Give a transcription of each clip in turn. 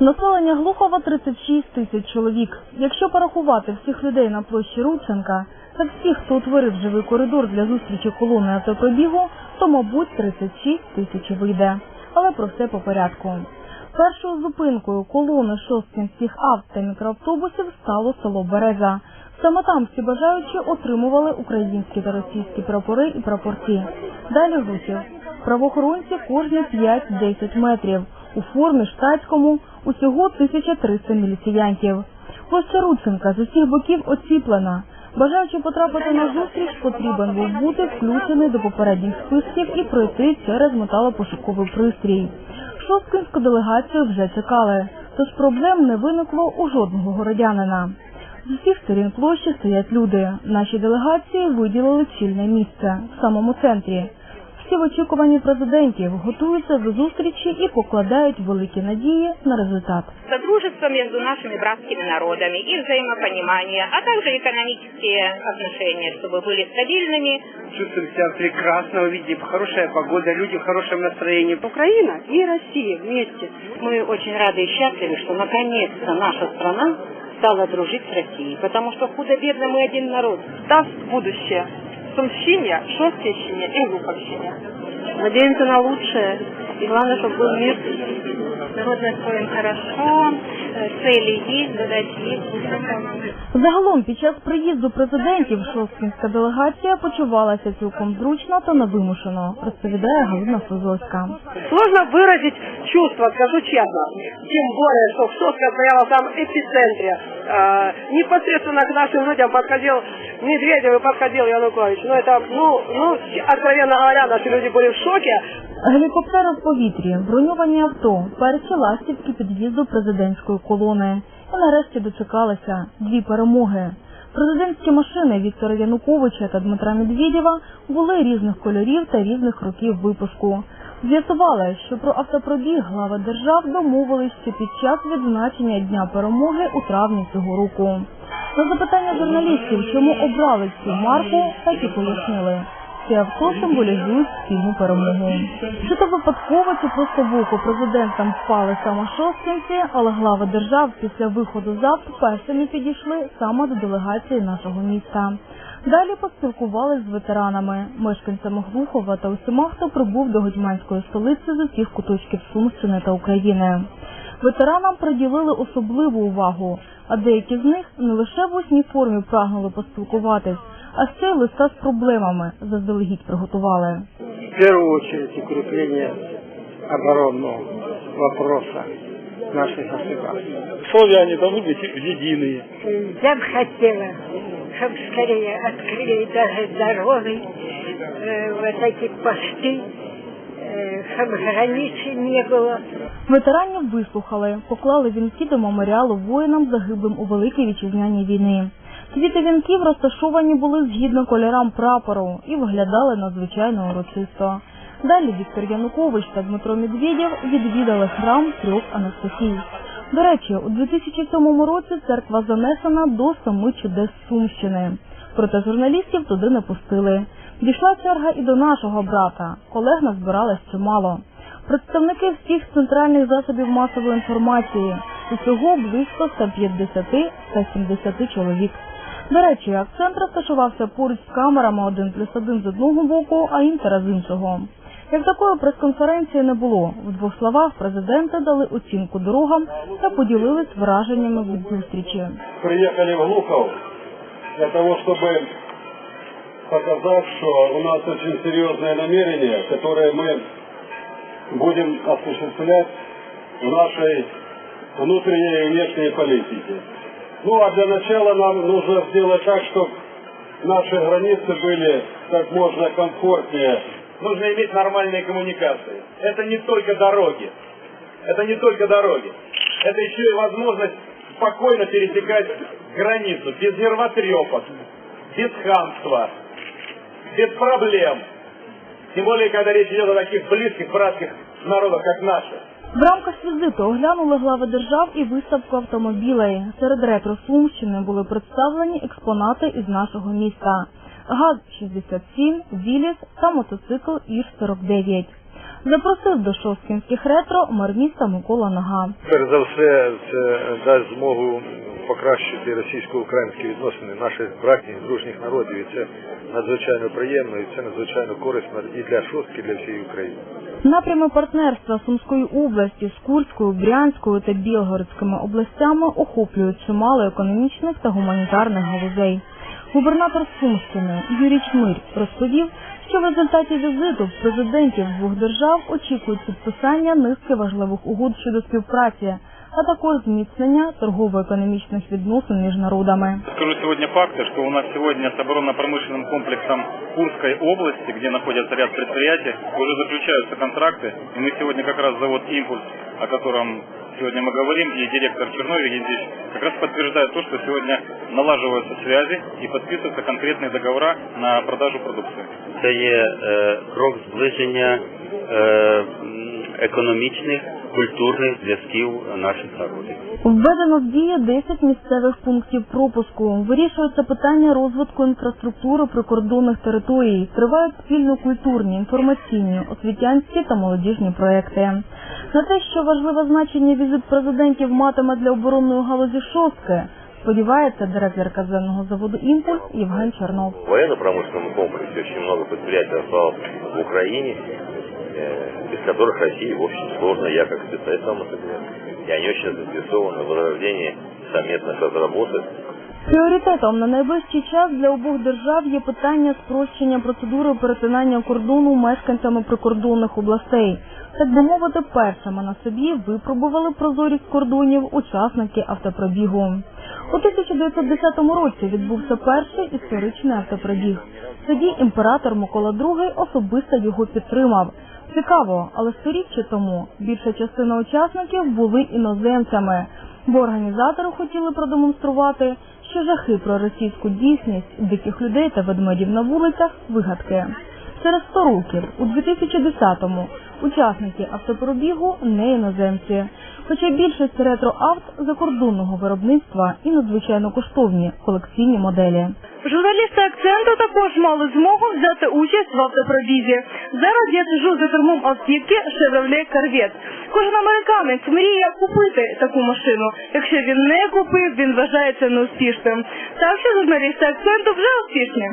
Населення Глухова 36 тисяч чоловік. Якщо порахувати всіх людей на площі Рудченка та всіх, хто утворив живий коридор для зустрічі колони автопробігу, то, мабуть, 36 тисяч вийде. Але про все по порядку. Першою зупинкою колони шосткінських авт та мікроавтобусів стало село Береза. Саме там всі бажаючі отримували українські та російські прапори і прапорці. Далі гусів. Правоохоронці кожні 5-10 метрів. У формі штатському усього 1300 міліціянтів. Площа Рудченка з усіх боків оціплена. Бажаючи потрапити на зустріч, потрібен був бути включений до попередніх списків і пройти через металопошуковий пристрій. Шосткинську делегацію вже чекали, тож проблем не виникло у жодного городянина. З усіх сторін площі стоять люди. Нашій делегації виділили чільне місце в самому центрі. Всі в очікуванні президентів готуються до зустрічі і покладають великі надії на результат. содружество между нашими братскими народами и взаимопонимание, а также экономические отношения, чтобы были стабильными. Чувствуем себя прекрасно, увидели хорошая погода, люди в хорошем настроении. Украина и Россия вместе. Мы очень рады и счастливы, что наконец-то наша страна стала дружить с Россией, потому что худо-бедно мы один народ. даст будущее Сумщине, Шосткинщине и Глуховщине. Надеемся на лучшее. И главное, чтобы был мир. Народ настроен хорошо, э, цели есть, задачи есть. Загалом, під час приїзду президентів шосткінська делегація почувалася цілком зручно та невимушено, розповідає Галина Созовська. Сложно выразить чувства, скажу честно. Тем более, что Шостка стояла там в эпицентре. Э, непосредственно к нашим людям подходил Медведев и подходил Янукович. Ну, это, ну, ну, откровенно говоря, наши люди были в шоке. Гелікоптери в повітрі, броньовані авто, перші ластівки під'їзду президентської колони. І нарешті дочекалися дві перемоги. Президентські машини Віктора Януковича та Дмитра Медведєва були різних кольорів та різних років випуску. З'ясували, що про автопробіг глави держав домовились ще під час відзначення Дня перемоги у травні цього року. На запитання журналістів, чому обрали цю марку, так і пояснили. Ці авто символізують спільну перемогу. Чи то випадково, чи просто в око президентам впали саме шосткинці, але глави держав після виходу з першими підійшли саме до делегації нашого міста. Далі поспілкувались з ветеранами, мешканцями Глухова та усіма, хто прибув до гетьманської столиці з усіх куточків Сумщини та України. Ветеранам приділили особливу увагу, а деякі з них не лише в усній формі прагнули поспілкуватись, а ще й листа з проблемами заздалегідь приготували. В первую очередь укрепление оборонного вопроса наших государств. Славяне должны быть единые. Я бы хотела, чтобы скорее открыли даже дороги, э, вот эти посты, э, чтобы границы не было. Ветеранів вислухали, поклали вінки до меморіалу воїнам загиблим у Великій вітчизняній війни. Квіти вінків розташовані були згідно кольорам прапору і виглядали надзвичайно урочисто. Далі Віктор Янукович та Дмитро Медведєв відвідали храм трьох Анастасій. До речі, у 2007 році церква занесена до семи чудес Сумщини. Проте журналістів туди не пустили. Дійшла черга і до нашого брата. Колег назбиралось чимало. Представники всіх центральних засобів масової інформації. Усього близько 150-170 чоловік. До речі, акцент розташувався поруч з камерами один плюс один з одного боку, а інтера з іншого. Як такої прес-конференції не було. В двох словах президенти дали оцінку дорогам та поділились враженнями від зустрічі. Приехали в Глухов для того, чтобы показать, что у нас очень серьезное намерение, которое мы будем осуществлять в нашей внутренней и внешней политике. Ну, а для начала нам нужно сделать так, чтобы наши границы были как можно комфортнее. Нужно иметь нормальные коммуникации. Это не только дороги. Это не только дороги. Это еще и возможность спокойно пересекать границу, без нервотрепок, без хамства, без проблем. Тем более, когда речь идет о таких близких братских народах, как наши. В рамках візиту оглянули глави держав і виставку автомобілей. Серед ретро Сумщини були представлені експонати із нашого міста. ГАЗ-67, Віліс та мотоцикл Іж-49. запросив до шосткінських ретро мер міста Микола Нага. Перш за все, це дасть змогу покращити російсько-українські відносини наших братніх дружніх народів. І це надзвичайно приємно і це надзвичайно корисно і для шостки, і для всієї України. Напрями партнерства Сумської області з Курською, Брянською та Білгородськими областями охоплюють чимало економічних та гуманітарних галузей. Губернатор Сумщини Юрій Чмир розповів, що в результаті візиту президентів двох держав очікують підписання низки важливих угод щодо співпраці, а також зміцнення торгово-економічних відносин між народами. Скажу сегодня факты, что у нас сегодня с оборонно-промышленным комплексом Курской области, где находится ряд предприятий, уже заключаются контракты. И мы сегодня как раз завод «Импульс», о котором сегодня мы говорим, и директор Черной Евгений как раз подтверждает то, что сегодня налаживаются связи и подписываются конкретные договора на продажу продукции. Це є е, крок зближення е, м, економічних, культурних зв'язків наших народів. Введено в дію 10 місцевих пунктів пропуску. Вирішується питання розвитку інфраструктури прикордонних територій. Тривають спільно-культурні, інформаційні, освітянські та молодіжні проекти. На те, що важливе значення візит президентів матиме для оборонної галузі шостки, сподівається директор казенного заводу «Імпульс» Євген Чернов. В военно-промышленном комплексе очень много предприятий осталось в Украине, без которых России, в общем, сложно. Я как специалист сам, например, и они очень заинтересованы в возрождении совместных разработок. Пріоритетом на найближчий час для обох держав є питання спрощення процедури перетинання кордону мешканцями прикордонних областей. Так би мовити, першими на собі випробували прозорість кордонів учасники автопробігу. У 1910 році відбувся перший історичний автопробіг. Тоді імператор Микола II особисто його підтримав. Цікаво, але сторіччя тому більша частина учасників були іноземцями, бо організатори хотіли продемонструвати, що жахи про російську дійсність диких людей та ведмедів на вулицях вигадки. Через 100 років, у 2010-му, учасники автопробігу не іноземці, хоча більшість ретро-авт закордонного виробництва і надзвичайно коштовні колекційні моделі. Журналісти акценту також мали змогу взяти участь в автопробізі. Зараз я сижу за кермом автівки Chevrolet Corvette. Кожен американець мріє купити таку машину. Якщо він не купив, він вважається неуспішним. Так що журналісти акценту вже успішні.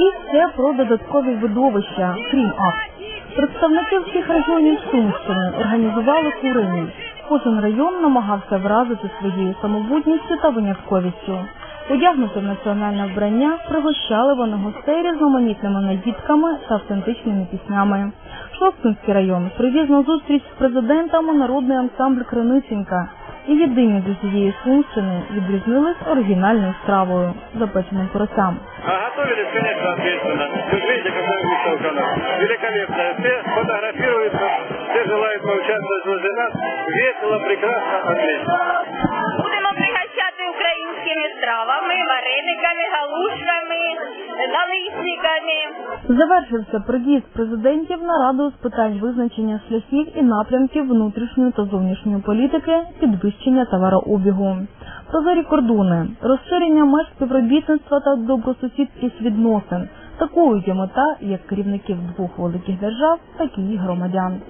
І це про додаткові видовища, крім акт. Представники всіх районів Сумщини організували курені. Кожен район намагався вразити своєю самобутністю та винятковістю. Одягнути національне вбрання пригощали вони гостей різноманітними наїдками та автентичними піснями. Шосткинський район привіз на зустріч з президентами народний ансамбль Криницінька. І єдині з усієї Сумщини відрізнились оригінальною стравою запеченим поросям. Готовились, конечно, ответственно. Вы видите, какая выставка у нас. Великолепная. Все фотографируются, все желают поучаствовать возле нас. Весело, прекрасно, отлично. Українськими варениками, галушками, налисниками. Завершився приїзд президентів на раду з питань визначення шляхів і напрямків внутрішньої та зовнішньої політики, підвищення товарообігу. Прозорі кордони, розширення меж співробітництва та добросусідських відносин. Такою є мета як керівників двох великих держав, так і громадян.